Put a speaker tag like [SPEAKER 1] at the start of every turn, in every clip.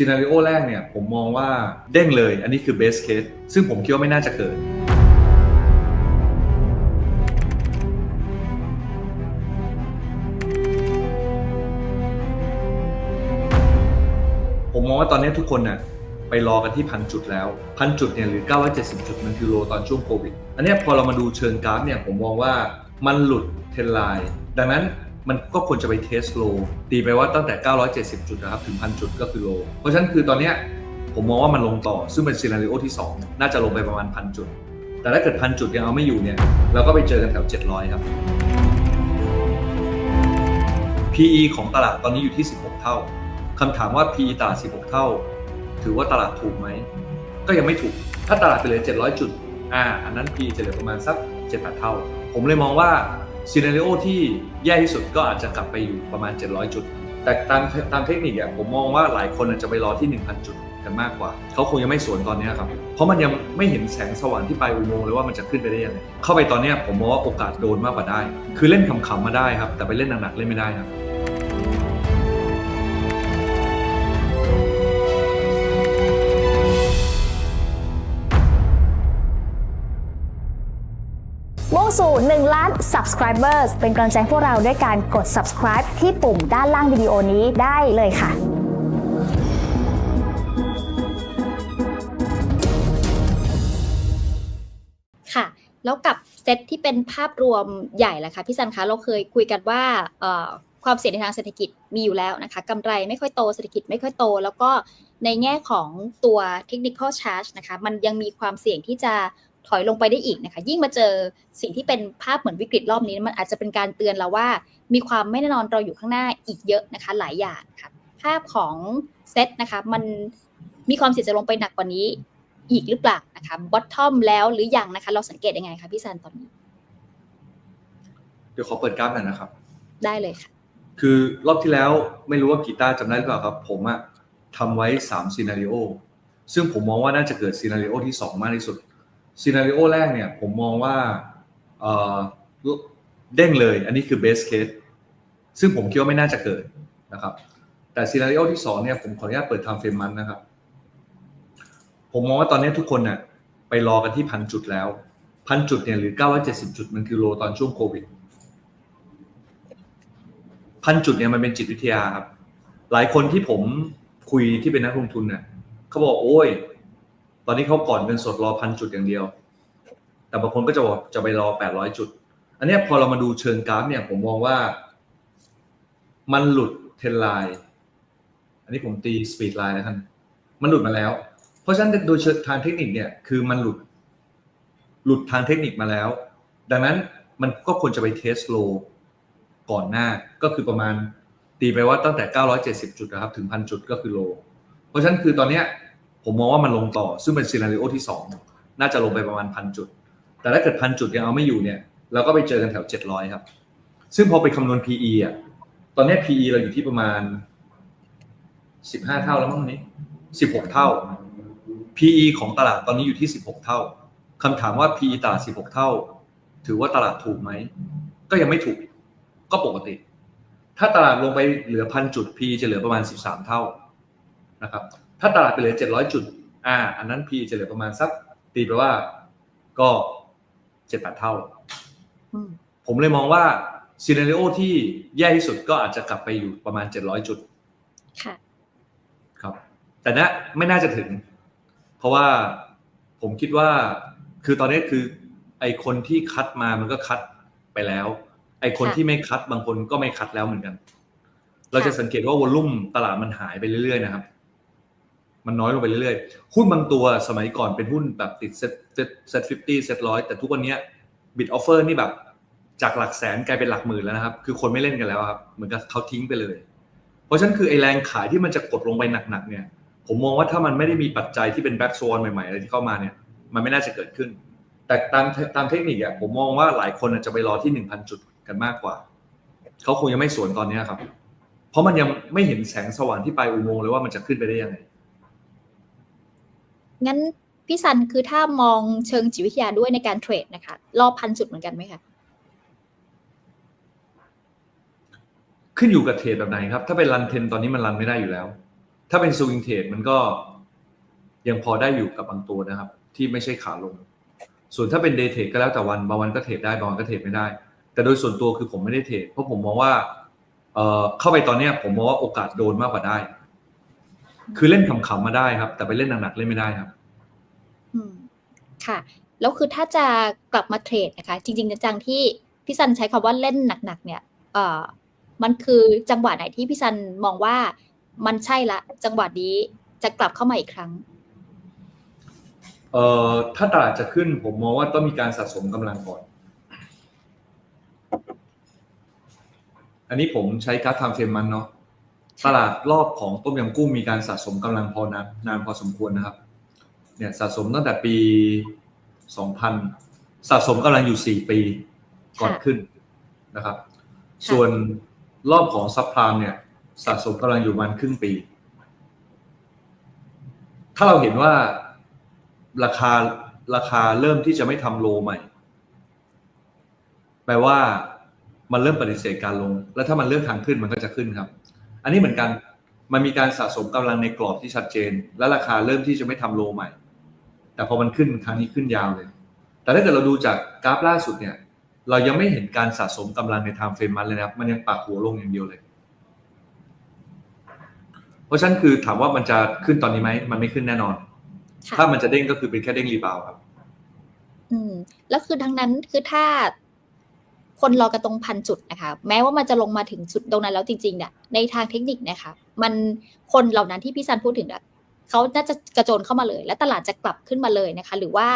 [SPEAKER 1] ซีนารีโอแรกเนี่ยผมมองว่าเด้งเลย อันนี้คือเบสเคสซึ่งผมคิดว่าไม่น่าจะเกิด ผมมองว่าตอนนี้ทุกคนน่ะไปรอกันที่พันจุดแล้วพันจุดเนี่ยหรือ 970 จุดมันคือโลตอนช่วงโควิด อันนี้พอเรามาดูเชิงกราฟเนี่ยผมมองว่ามันหลุดเทรนไลน์ดังนั้น มันก็ควรจะไปเทสโลตีไปว่าตั้งแต่ 970 จุดนะครับถึงพันจุดก็คือโล เพราะฉะนั้นคือตอนนี้ผมมองว่ามันลงต่อ ซึ่งเป็นซีนารีโอที่ 2 น่าจะลงไปประมาณพันจุด แต่ถ้าเกิดพันจุดยังเอาไม่อยู่เนี่ยเราก็ไปเจอกันแถว700 ครับ PE ของตลาดตอนนี้อยู่ที่ 16 เท่าคำถามว่า PE ตลาด 16 เท่า ถือว่าตลาดถูกไหม ก็ยังไม่ถูก ถ้าตลาดไปเหลือ 700 จุด อ่า อันนั้น PE จะเหลือประมาณสัก 7-8 เท่า ผมเลยมองว่า ซีนารีโอที่แย่ที่สุดก็อาจจะกลับไปอยู่ประมาณ 700 จุด แต่ตามตามเทคนิคอะผมมองว่าหลายคนอาจจะไปรอที่ 1,000 จุดกันมากกว่า เขาคงยังไม่สวนตอนนี้ครับ เพราะมันยังไม่เห็นแสงสว่างที่ปลายอุโมงค์เลยว่ามันจะขึ้นไปได้ยังไงเข้าไปตอนนี้ผมมองว่าโอกาสโดนมากกว่าได้ คือเล่นขำๆมาได้ครับ แต่ไปเล่นหนักๆเล่นไม่ได้ครับ
[SPEAKER 2] subscribers เป็นกำลังใจพวกเราด้วยการกด subscribe ที่ปุ่มด้านล่างวิดีโอนี้ได้เลยค่ะ
[SPEAKER 3] ค่ะ แล้วกับเซตที่เป็นภาพรวมใหญ่แหละค่ะพี่ซันคะเราเคยคุยกันว่าความเสี่ยงในทางเศรษฐกิจมีอยู่แล้วนะคะกำไรไม่ค่อยโตเศรษฐกิจไม่ค่อยโต แล้วก็ในแง่ของตัว technical charge นะคะ มันยังมีความเสี่ยงที่จะ ถอยลงไปได้อีกนะคะยิ่งมาเจอสิ่งที่เป็นภาพเหมือนวิกฤตรอบนี้ มันอาจจะเป็นการเตือนเราว่า มีความไม่แน่นอนเราอยู่ข้างหน้าอีกเยอะนะคะ หลายอย่างค่ะภาพของเซตนะคะมันมีความเสี่ยงจะลงไปหนักกว่านี้อีกหรือเปล่านะคะบอททอมแล้วหรือยังนะคะ เราสังเกตยังไงคะพี่ซันตอนนี้
[SPEAKER 1] เดี๋ยวขอเปิดกราฟหน่อยนะครับ
[SPEAKER 3] ได้เลยค่ะ
[SPEAKER 1] คือรอบที่แล้วไม่รู้ว่ากีตาร์จำได้หรือเปล่าครับ ผมอะทำไว้3ซีนารีโอซึ่งผมมองว่าน่าจะเกิดซีนารีโอที่ 2 มากที่สุด ซีนารีโอแรกเนี่ยผมมองว่าเด้งเลย อันนี้คือเบสเคสซึ่งผมคิดว่าไม่น่าจะเกิดนะครับ แต่ซีนารีโอที่2เนี่ยผมขออนุญาตเปิดทำเฟรมมันนะครับ ผมมองว่าตอนนี้ทุกคนน่ะไปรอกันที่พันจุดแล้วพันจุดเนี่ยหรือ 970 จุดมันคือโลตอนช่วงโควิดพันจุดเนี่ยมันเป็นจิตวิทยาครับ หลายคนที่ผมคุยที่เป็นนักลงทุนเนี่ยเขาบอกโอ้ย ตอนนี้เขาก่อนเงินสดรอพันจุดอย่างเดียว แต่บางคนก็จะบอกจะไปรอแปดร้อยจุด อันนี้พอเรามาดูเชิงกราฟเนี่ยผมมองว่า มันหลุดเทรนไลน์อันนี้ผมตีสปีดไลน์นะครับมันหลุดมาแล้ว เพราะฉะนั้นโดยเชิงทางเทคนิคเนี่ยคือมันหลุด หลุดทางเทคนิคมาแล้ว ดังนั้นมันก็ควรจะไปเทสโลก่อนหน้าก็คือประมาณตีไปว่าตั้งแต่ 970 จุดนะครับถึงพันจุดก็คือโล เพราะฉะนั้นคือตอนเนี้ย ผมมองว่ามันลงต่อซึ่งเป็นซีนารีโอที่ 2 น่าจะลงไปประมาณพันจุด แต่ถ้าเกิดพันจุดยังเอาไม่อยู่เนี่ยเราก็ไปเจอกันแถว 700 ครับ ซึ่งพอไปคำนวณ PE อะตอนนี้ PE เราอยู่ที่ประมาณ 15 เท่าแล้วมั้งนี้ 16 เท่า PE ของตลาดตอนนี้อยู่ที่ 16 เท่าคำถามว่า PE ตลาด 16 เท่า ถือว่าตลาดถูกไหม ก็ยังไม่ถูก ก็ปกติ ถ้าตลาดลงไปเหลือพันจุด PE จะเหลือประมาณ 13 เท่านะครับ ถ้าตลาดไปเหลือ 700 จุด อ่า อันนั้น P จะเหลือประมาณสักตีไปว่าก็7-8เท่า
[SPEAKER 3] อืม
[SPEAKER 1] ผมเลยมองว่าซีนารีโอที่แย่ที่สุดก็อาจจะกลับไปอยู่ประมาณ 700 จุด
[SPEAKER 3] ค่ะ
[SPEAKER 1] ครับ แต่นะไม่น่าจะถึง เพราะว่าผมคิดว่าคือตอนนี้คือ ไอคนที่คัดมามันก็คัดไปแล้ว ไอคน
[SPEAKER 3] ค่ะ
[SPEAKER 1] ที่ไม่คัดบางคนก็ไม่คัดแล้วเหมือนกัน เราจะสังเกตว่าวอลลุ่มตลาดมันหายไปเรื่อยๆนะครับ มันน้อยลงไปเรื่อยๆ หุ้นบางตัวสมัยก่อนเป็นหุ้นแบบติดเซ็ตเซ็ตเซ็ตฟิฟตี้เซ็ตร้อยแต่ทุกวันนี้บิดออฟเฟอร์นี่แบบจากหลักแสนกลายเป็นหลักหมื่นแล้วนะครับ คือคนไม่เล่นกันแล้วครับเหมือนกับเขาทิ้งไปเลย เพราะฉะนั้นคือไอแรงขายที่มันจะกดลงไปหนักๆเนี่ย ผมมองว่าถ้ามันไม่ได้มีปัจจัยที่เป็นแบ็กโซนใหม่ๆอะไรที่เข้ามาเนี่ย มันไม่น่าจะเกิดขึ้น แต่ตามตามเทคนิคอะผมมองว่าหลายคนจะไปรอที่หนึ่งพันจุดกันมากกว่าเขาคงยังไม่สวนตอนนี้ครับ เพราะมันยังไม่เห็นแสงสว่างที่ปลายอุโมงค์เลยว่ามันจะขึ้นไปได้ยังไง
[SPEAKER 3] งั้นพี่ซันคือถ้ามองเชิงจิตวิทยาด้วยในการเทรดนะคะ รอบพันจุดเหมือนกันไหมคะ
[SPEAKER 1] ขึ้นอยู่กับเทรดแบบไหนครับ ถ้าเป็นรันเทนตอนนี้มันรันไม่ได้อยู่แล้ว ถ้าเป็นสวิงเทรดมันก็ยังพอได้อยู่กับบางตัวนะครับ ที่ไม่ใช่ขาลง ส่วนถ้าเป็นเดย์เทรดก็แล้วแต่วันบางวันก็เทรดได้บางวันก็เทรดไม่ได้ แต่โดยส่วนตัวคือผมไม่ได้เทรดเพราะผมมองว่าเออเข้าไปตอนนี้ผมมองว่าโอกาสโดนมากกว่าได้ คือเล่นขำๆมาได้ครับ แต่ไปเล่นหนักๆเล่นไม่ได้ครับ
[SPEAKER 3] อืมค่ะ แล้วคือถ้าจะกลับมาเทรดนะคะ จริง ๆจังๆที่พี่ซันใช้คำว่าเล่นหนักๆ เนี่ยเอ่อมันคือจังหวะไหนที่พี่ซันมองว่ามันใช่ละจังหวะนี้จะกลับเข้ามาอีกครั้ง
[SPEAKER 1] เอ่อถ้าตลาดจะขึ้นผมมองว่าต้องมีการสะสมกำลังก่อน อันนี้ผมใช้กราฟไทม์เฟรมมันเนาะ ตลาดรอบของต้มยำกุ้งมีการสะสมกำลังพอนานนานพอสมควรนะครับ เนี่ยสะสมตั้งแต่ปี 2000 สะสมกำลังอยู่ 4 ปีก่อนขึ้นนะครับ ส่วนรอบของซับพลามเนี่ย สะสมกำลังอยู่ประมันครึ่งปี ถ้าเราเห็นว่าราคาราคาเริ่มที่จะไม่ทำโลใหม่ แปลว่ามันเริ่มปฏิเสธการลง แล้วถ้ามันเลือกทางขึ้นมันก็จะขึ้นครับ อันนี้เหมือนกันมันมีการสะสมกำลังในกรอบที่ชัดเจน และราคาเริ่มที่จะไม่ทำโลใหม่ แต่พอมันขึ้นครั้งนี้ขึ้นยาวเลย แต่ถ้าเกิดเราดูจากกราฟล่าสุดเนี่ย เรายังไม่เห็นการสะสมกำลังในไทม์เฟรมมันเลยนะครับ มันยังปากหัวลงอย่างเดียวเลย เพราะฉะนั้นคือถามว่ามันจะขึ้นตอนนี้ไหมมันไม่ขึ้นแน่นอน
[SPEAKER 3] ค่ะ
[SPEAKER 1] ถ้ามันจะเด้งก็คือเป็นแค่เด้งรีบาวด์ครับ
[SPEAKER 3] อืมแล้วคือทั้งนั้นคือถ้า คนรอกันตรงพันจุดนะคะ แม้ว่ามันจะลงมาถึงจุดตรงนั้นแล้วจริงๆเนี่ยในทางเทคนิคเนะคะ มันคนเหล่านั้นที่พี่ซันพูดถึงอะเขาน่าจะกระโจนเข้ามาเลย และตลาดจะกลับขึ้นมาเลยนะคะ หรือว่า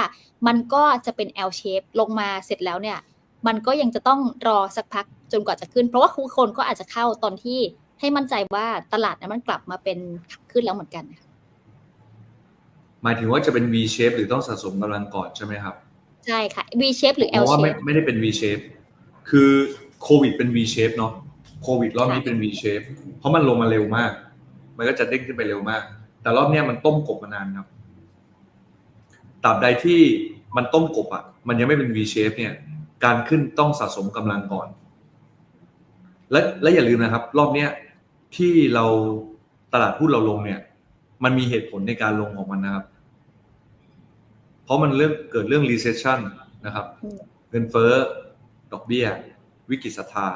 [SPEAKER 3] มันก็จะเป็น L shape ลงมาเสร็จแล้วเนี่ย มันก็ยังจะต้องรอสักพักจนกว่าจะขึ้น เพราะว่าคนก็อาจจะเข้าตอนที่ให้มั่นใจว่าตลาดนั้นมันกลับมาเป็นขับขึ้นแล้วเหมือนกันนะคะ
[SPEAKER 1] หมายถึงว่าจะเป็น V shape หรือต้องสะสมกำลังก่อนใช่ไหมครับ
[SPEAKER 3] ใช่ค่ะ V shape หรือ
[SPEAKER 1] เพ
[SPEAKER 3] L
[SPEAKER 1] ราะว่าไม่
[SPEAKER 3] shape
[SPEAKER 1] ไม่ได้เป็น V shape คือโควิดเป็น V shape เนาะโควิดรอบนี้เป็น V shape เพราะมันลงมาเร็วมาก มันก็จะเด้งขึ้นไปเร็วมาก แต่รอบเนี้ยมันต้มกบมานานครับตราบใดที่มันต้มกบอะ มันยังไม่เป็น V shape เนี่ย การขึ้นต้องสะสมกำลังก่อน และและอย่าลืมนะครับ รอบเนี้ยที่เราตลาดหุ้นเราลงเนี่ย มันมีเหตุผลในการลงของมันนะครับ เพราะมันเรื่องเกิดเรื่อง recession นะครับ
[SPEAKER 3] อืม
[SPEAKER 1] เงินเฟ้อ ดอกเบี้ย วิกฤตศรัทธา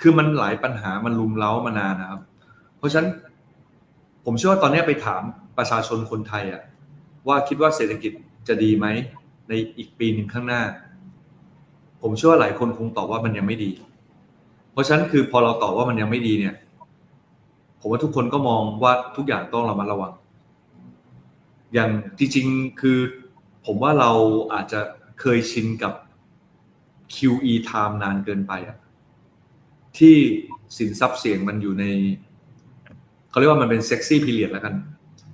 [SPEAKER 1] คือมันหลายปัญหามันลุมเล้ามานานนะครับ เพราะฉะนั้น ผมเชื่อว่าตอนนี้ไปถามประชาชนคนไทยอะว่าคิดว่าเศรษฐกิจจะดีไหมในอีกปีหนึ่งข้างหน้า ผมเชื่อว่าหลายคนคงตอบว่ามันยังไม่ดี เพราะฉะนั้นคือพอเราตอบว่ามันยังไม่ดีเนี่ย ผมว่าทุกคนก็มองว่าทุกอย่างต้องระมัดระวัง อย่างจริงๆคือผมว่าเราอาจจะเคยชินกับ QE time นานเกินไปอะที่สินทรัพย์เสี่ยงมันอยู่ในเขาเรียกว่ามันเป็นเซ็กซี่พีเรียดแล้วกัน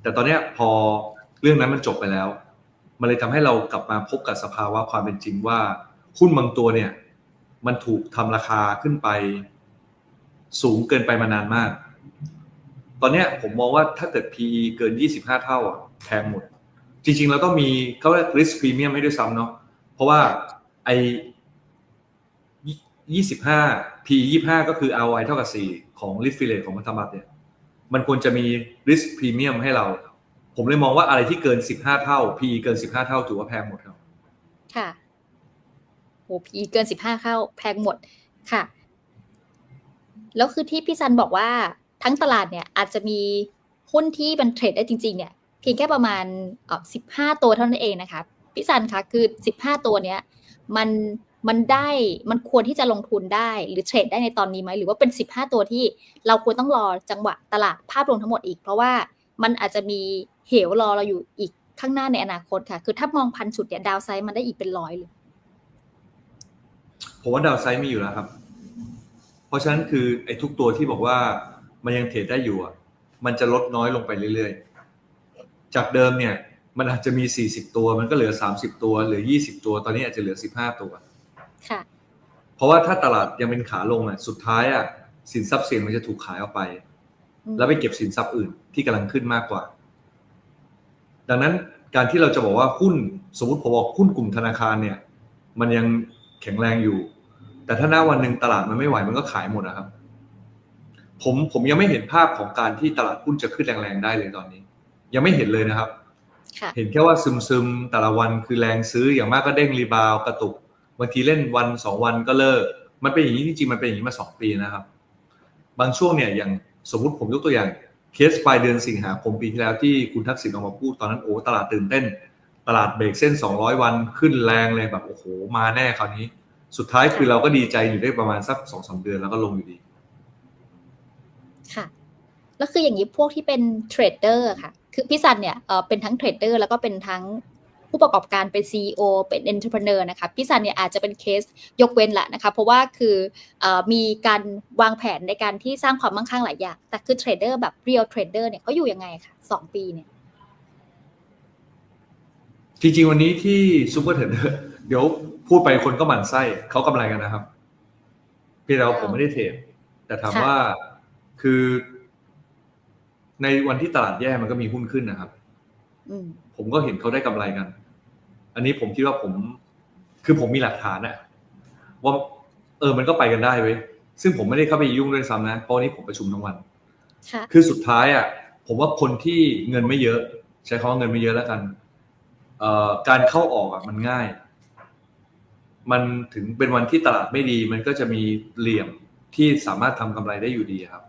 [SPEAKER 1] แต่ตอนนี้พอเรื่องนั้นมันจบไปแล้ว มันเลยทำให้เรากลับมาพบกับสภาวะความเป็นจริงว่าหุ้นบางตัวเนี่ย มันถูกทำราคาขึ้นไป สูงเกินไปมานานมาก ตอนนี้ผมมองว่าถ้าเกิด PE เกิน 25 เท่าอะแพงหมด จริงๆเราต้องมีเขาเรียก risk premium ให้ด้วยซ้ำเนาะเพราะว่าไอ 25 P 25ก็คือ ROI เท่ากับ 4 ของ risk free rate ของพันธบัตรเนี่ย มันควรจะมี risk premium ให้เรา ผมเลยมองว่าอะไรที่เกิน 15 เท่า P เกิน 15 เท่าถือว่าแพงหมดครับ
[SPEAKER 3] ค่ะโหพีเกินสิบห้าเข้าแพงหมด ค่ะ แล้วคือที่พี่ซันบอกว่าทั้งตลาดเนี่ยอาจจะมีหุ้นที่มันเทรดได้จริง ๆ เนี่ยเพียงแค่ประมาณเอ่อสิบห้าตัวเท่านั้นเองนะคะพี่ซันคะคือสิบห้าตัวเนี้ย มันมันได้มันควรที่จะลงทุนได้หรือเทรดได้ในตอนนี้ไหมหรือว่าเป็นสิบห้าตัวที่เราควรต้องรอจังหวะตลาดภาพรวมทั้งหมดอีก เพราะว่ามันอาจจะมีเหวรอเราอยู่อีกข้างหน้าในอนาคตค่ะ คือถ้ามองพันชุดเนี่ยดาวไซด์มันได้อีกเป็นร้อยเลย
[SPEAKER 1] ผมว่าดาวไซด์มีอยู่แล้วครับ เพราะฉะนั้นคือไอ้ทุกตัวที่บอกว่ามันยังเทรดได้อยู่อะมันจะลดน้อยลงไปเรื่อยๆ จากเดิมเนี่ย มันอาจจะมี 40 ตัว มันก็เหลือ 30 ตัวเหลือ 20 ตัว ตอนนี้อาจจะเหลือ 15 ตัว
[SPEAKER 3] ค่ะ
[SPEAKER 1] เพราะว่าถ้าตลาดยังเป็นขาลงอะ สุดท้ายอะ สินทรัพย์เสี่ยงมันจะถูกขายออกไป
[SPEAKER 3] อืม
[SPEAKER 1] แล้วไปเก็บสินทรัพย์อื่นที่กำลังขึ้นมากกว่า ดังนั้นการที่เราจะบอกว่าหุ้นสมมติผมบอกหุ้นกลุ่มธนาคารเนี่ย มันยังแข็งแรงอยู่ แต่ถ้าหน้าวันหนึ่งตลาดมันไม่ไหวมันก็ขายหมดนะครับ ผมผมยังไม่เห็นภาพของการที่ตลาดหุ้นจะขึ้นแรงๆได้เลยตอนนี้ ยังไม่เห็นเลยนะครับ
[SPEAKER 3] ค่ะ
[SPEAKER 1] เห็นแค่ว่าซึมซึมๆแต่ละวันคือแรงซื้ออย่างมากก็เด้งรีบาวด์กระตุกบางทีเล่นวันสองวันก็เลิก มันเป็นอย่างนี้จริงๆมันเป็นอย่างนี้มาสองปีนะครับ บางช่วงเนี่ยอย่างสมมุติผมยกตัวอย่างเคสปลายเดือนสิงหาคมปีที่แล้วที่คุณทักษิณออกมาพูดตอนนั้นโอ้ตลาดตื่นเต้น ตลาดเบรกเส้น 200 วันขึ้นแรงเลยแบบโอ้โหมาแน่คราวนี้ สุดท้ายคือเราก็ดีใจอยู่ได้ประมาณสักสองสาเดือนแล้วก็ลงอยู่ดี
[SPEAKER 3] ค่ะ แล้วคืออย่างนี้พวกที่เป็นเทรดเดอร์ค่ะ คือพี่ซันเนี่ยเอ่อเป็นทั้งเทรดเดอร์แล้วก็เป็นทั้งผู้ประกอบการเป็น CEO เป็นเอ็น e ร p ร e เนอร์นะคะพี่ซันเนี่ยอาจจะเป็นเคสยกเว้นแหละนะคะเพราะว่าคือเออมีการวางแผนในการที่สร้างความมั่งคั่งหลายอย่าง แต่คือเทรดเดอร์แบบเรียลเทรดเดอร์เนี่ยเขาอยู่ยังไงคะสองปีเนี่ย
[SPEAKER 1] จริงๆวันนี้ที่ซูเปอร์เทรดเดอร์เดี๋ยวพูดไปคนก็หมั่นไส้เขากำไรกันนะครับเพียงแต่ว่าผมไม่ได้เทรดแต่ถาม
[SPEAKER 3] ค่ะ
[SPEAKER 1] ว่าคือ ในวันที่ตลาดแย่มันก็มีหุ้นขึ้นนะครับ
[SPEAKER 3] อืม
[SPEAKER 1] ผมก็เห็นเขาได้กำไรกัน อันนี้ผมคิดว่าผม คือผมมีหลักฐานอะว่า เออมันก็ไปกันได้เว้ยซึ่งผมไม่ได้เข้าไปยุ่งด้วยซ้ำนะเพราะวันนี้ผมประชุมทั้งวัน
[SPEAKER 3] ค่ะ
[SPEAKER 1] คือสุดท้ายอะผมว่าคนที่เงินไม่เยอะ ใช้คำว่าเงินไม่เยอะแล้วกันเอ่อการเข้าออกอะมันง่าย มันถึงเป็นวันที่ตลาดไม่ดี มันก็จะมีเหลี่ยมที่สามารถทำกำไรได้อยู่ดีครับ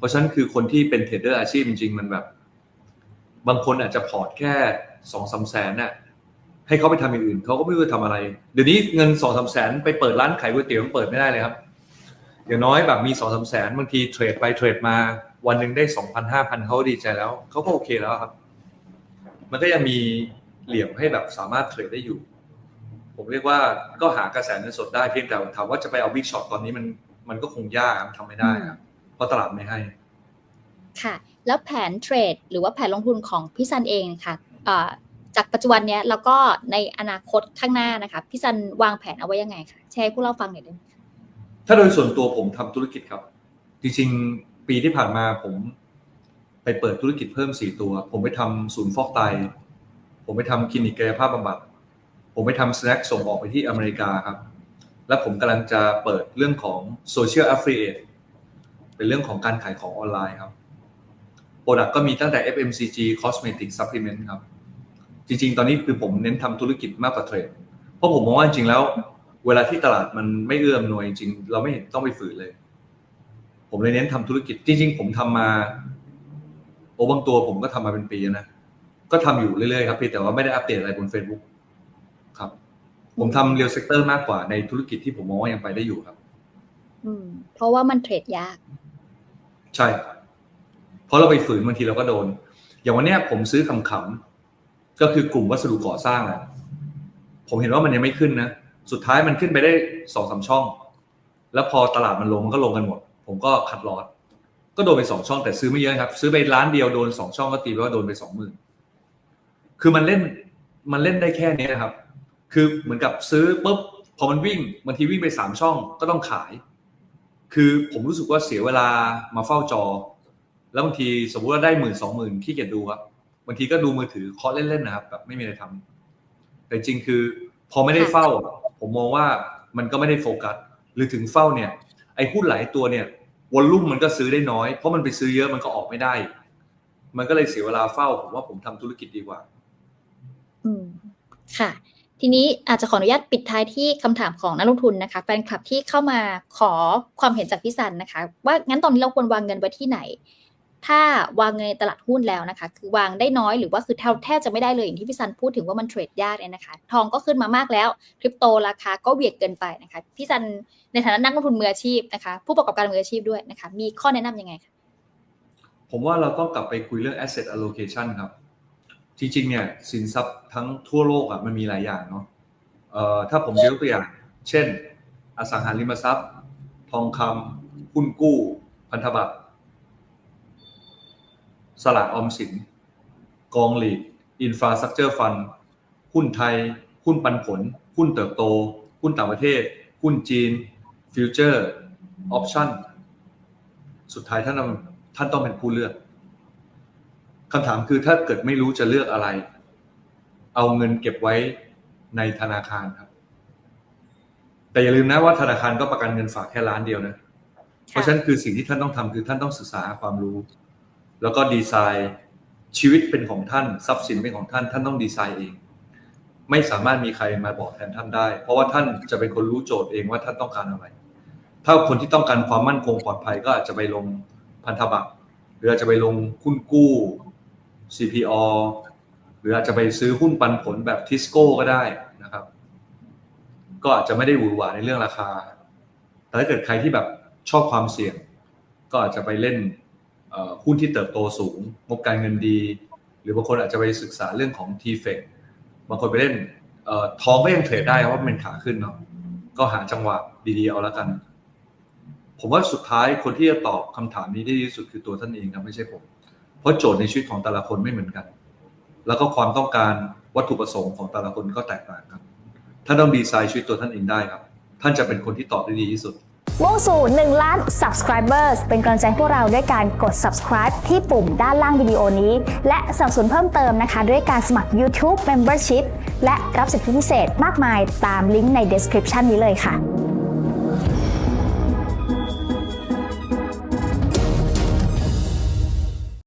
[SPEAKER 1] เพราะฉะนั้นคือคนที่เป็นเทรดเดอร์อาชีพจริงๆมันแบบ บางคนอาจจะพอร์ตแค่สองสามแสนน่ะให้เขาไปทำอย่างอื่นเขาก็ไม่รู้จะทำอะไร เดี๋ยวนี้เงินสองสามแสนไปเปิดร้านขายก๋วยเตี๋ยวมันเปิดไม่ได้เลยครับอย่างน้อยแบบมีสองสามแสนบางทีเทรดไปเทรดมา วันหนึ่งได้สองพันห้าพันเขาดีใจแล้วเขาก็โอเคแล้วครับ มันก็ยังมีเหลี่ยมให้แบบสามารถเทรดได้อยู่ ผมเรียกว่าก็หากระแสเงินสดได้เพียงแต่ถามว่าจะไปเอาบิ๊กช็อตตอนนี้มันมันก็คงยากครับทำไม่ได้ครับ ราะตลาดไม่ให้
[SPEAKER 3] ค่ะ แล้วแผนเทรด หรือว่าแผนลงทุนของพี่ซันเองค่ะเอ่อจากปัจจุบันเนี้ยแล้วก็ในอนาคตข้างหน้านะคะพี่ซันวางแผนเอาไว้ยังไงคะแชร์ให้พวกเราฟังหน่อยได้ไหมคะ
[SPEAKER 1] ถ้าโดยส่วนตัวผมทำธุรกิจครับ จริงๆ ปีที่ผ่านมาผมไปเปิดธุรกิจเพิ่มสี่ตัว ผมไปทำศูนย์ฟอกไต ผมไปทำคลินิกกายภาพบำบัด ผมไปทำสแน็คส่งออกไปที่อเมริกาครับ และผมกำลังจะเปิดเรื่องของโซเชียล a อ f f i l i a t e เป็นเรื่องของการขายของออนไลน์ครับโปรดักก็มีตั้งแต่ FMCG Cosmetic Supplement ครับ จริง ๆ ตอนนี้คือผมเน้นทำธุรกิจมากกว่าเทรด เพราะผมมองว่าจริงๆแล้ว เวลาที่ตลาดมันไม่เอื้ออำนวยจริง เราไม่เห็นต้องไปฝืนเลย ผมเลยเน้นทำธุรกิจ จริง ๆ ผมทำมาโอ้บางตัวผมก็ทำมาเป็นปีนะ ก็ทำอยู่เรื่อยๆครับพียงแต่ว่าไม่ได้อัปเดตอะไรบน Facebook ครับ ผมทำเรียลเซกเตอร์มากกว่าในธุรกิจที่ผมมองว่ายังไปได้อยู่ครับ
[SPEAKER 3] อืม เพราะว่ามันเทรดยาก
[SPEAKER 1] ใช่ เพราะเราไปฝืนบางทีเราก็โดน อย่างวันนี้ผมซื้อขำๆก็คือกลุ่มวัสดุก่อสร้างแหละผมเห็นว่ามันยังไม่ขึ้นนะ สุดท้ายมันขึ้นไปได้สองสามช่อง แล้วพอตลาดมันลงมันก็ลงกันหมด ผมก็คัดลอตก็โดนไปสองช่องแต่ซื้อไม่เยอะครับ ซื้อไปล้านเดียวโดนสองช่องก็ตีไปว่าโดนไปสองหมื่นคือมันเล่นมันเล่นได้แค่นี้นะครับ คือเหมือนกับซื้อปุ๊บพอมันวิ่งบางทีวิ่งไปสามช่องก็ต้องขาย คือผมรู้สึกว่าเสียเวลามาเฝ้าจอ แล้วบางทีสมมติว่าได้หมื่นสองหมื่นขี้เกียจดูครับบางทีก็ดูมือถือเคาะเล่นๆนะครับแบบไม่มีอะไรทำแต่จริงคือ พอไม่ได้เฝ้า ผมมองว่ามันก็ไม่ได้โฟกัสหรือถึงเฝ้าเนี่ย ไอ้หุ้นหลายตัวเนี่ยวอลลุ่มมันก็ซื้อได้น้อย เพราะมันไปซื้อเยอะมันก็ออกไม่ได้ มันก็เลยเสียเวลาเฝ้า ผมว่าผมทำธุรกิจดีกว่า
[SPEAKER 3] อืมค่ะ ทีนี้อาจจะขออนุญาตปิดท้ายที่คำถามของนักลงทุนนะคะแฟนคลับที่เข้ามาขอความเห็นจากพี่ซันนะคะ ว่างั้นตอนนี้เราควรวางเงินไว้ที่ไหน ถ้าวางเงินในตลาดหุ้นแล้วนะคะ คือวางได้น้อยหรือว่าคือแทบจะไม่ได้เลยอย่างที่พี่ซันพูดถึงว่ามันเทรดยากเนี่ยนะคะ ทองก็ขึ้นมามากแล้วคริปโตราคาก็เหวียดเกินไปนะคะพี่ซันในฐานะนักลงทุนมืออาชีพนะคะ ผู้ประกอบการมืออาชีพด้วยนะคะ มีข้อแนะนํยังไงคะ
[SPEAKER 1] ผมว่าเราต้องกลับไปคุยเรื่อง asset allocation ครับ จริงๆเนี่ยสินทรัพย์ทั้งทั่วโลกอะมันมีหลายอย่างเนาะเอ่อถ้าผมยกตัวอย่าง เช่น อสังหาริมทรัพย์ ทองคำหุ้นกู้ พันธบัตรสลากออมสิน กองหลีดอินฟราสตรักเจอร์ฟันหุ้นไทย หุ้นปันผล หุ้นเติบโต หุ้นต่างประเทศ หุ้นจีน ฟิวเจอร์ ออปชั่น สุดท้ายท่านท่านต้องเป็นผู้เลือก คำถามคือถ้าเกิดไม่รู้จะเลือกอะไร เอาเงินเก็บไว้ในธนาคารครับ แต่อย่าลืมนะว่าธนาคารก็ประกันเงินฝากแค่ล้านเดียวนะ เพราะฉะนั้นคือสิ่งที่ท่านต้องทำคือท่านต้องศึกษาหาความรู้ แล้วก็ดีไซน์ชีวิตเป็นของท่านทรัพย์สินเป็นของท่าน ท่านต้องดีไซน์เอง ไม่สามารถมีใครมาบอกแทนท่านได้ เพราะว่าท่านจะเป็นคนรู้โจทย์เองว่าท่านต้องการอะไร ถ้าคนที่ต้องการความมั่นคงปลอดภัยก็อาจจะไปลงพันธบัตรหรืออาจจะไปลงหุ้นกู้ CPO หรืออาจจะไปซื้อหุ้นปันผลแบบทิสโก้ก็ได้นะครับ ก็อาจจะไม่ได้หวือหวาในเรื่องราคา แต่ถ้าเกิดใครที่แบบชอบความเสี่ยง ก็อาจจะไปเล่นหุ้นที่เติบโตสูง งบการเงินดี หรือบางคนอาจจะไปศึกษาเรื่องของ t f e c บางคนไปเล่นเอ่อทองก็ยังเทรดได้เพราะมันเป็นขาขึ้นเนาะก็หาจังหวะดีๆเอาแล้วกัน ผมว่าสุดท้ายคนที่จะตอบคำถามนี้ได้ดีที่สุดคือตัวท่านเองครับไม่ใช่ผม เพราะโจทย์ในชีวิตของแต่ละคนไม่เหมือนกัน แล้วก็ความต้องการวัตถุประสงค์ของแต่ละคนก็แตกต่างครับท่านต้องดีไซน์ชีวิตตัวท่านเองได้ครับ ท่านจะเป็นคนที่ตอบได้ดีที่สุด
[SPEAKER 2] มุ่งสู่1ล้าน subscribers เป็นกำลังใจพวกเราด้วยการกด subscribe ที่ปุ่มด้านล่างวิดีโอนี้ และสนับสนุนเพิ่มเติมนะคะ ด้วยการสมัคร YouTube Membership และรับสิทธิพิเศษมากมายตามลิงก์ใน description นี้เลยค่ะ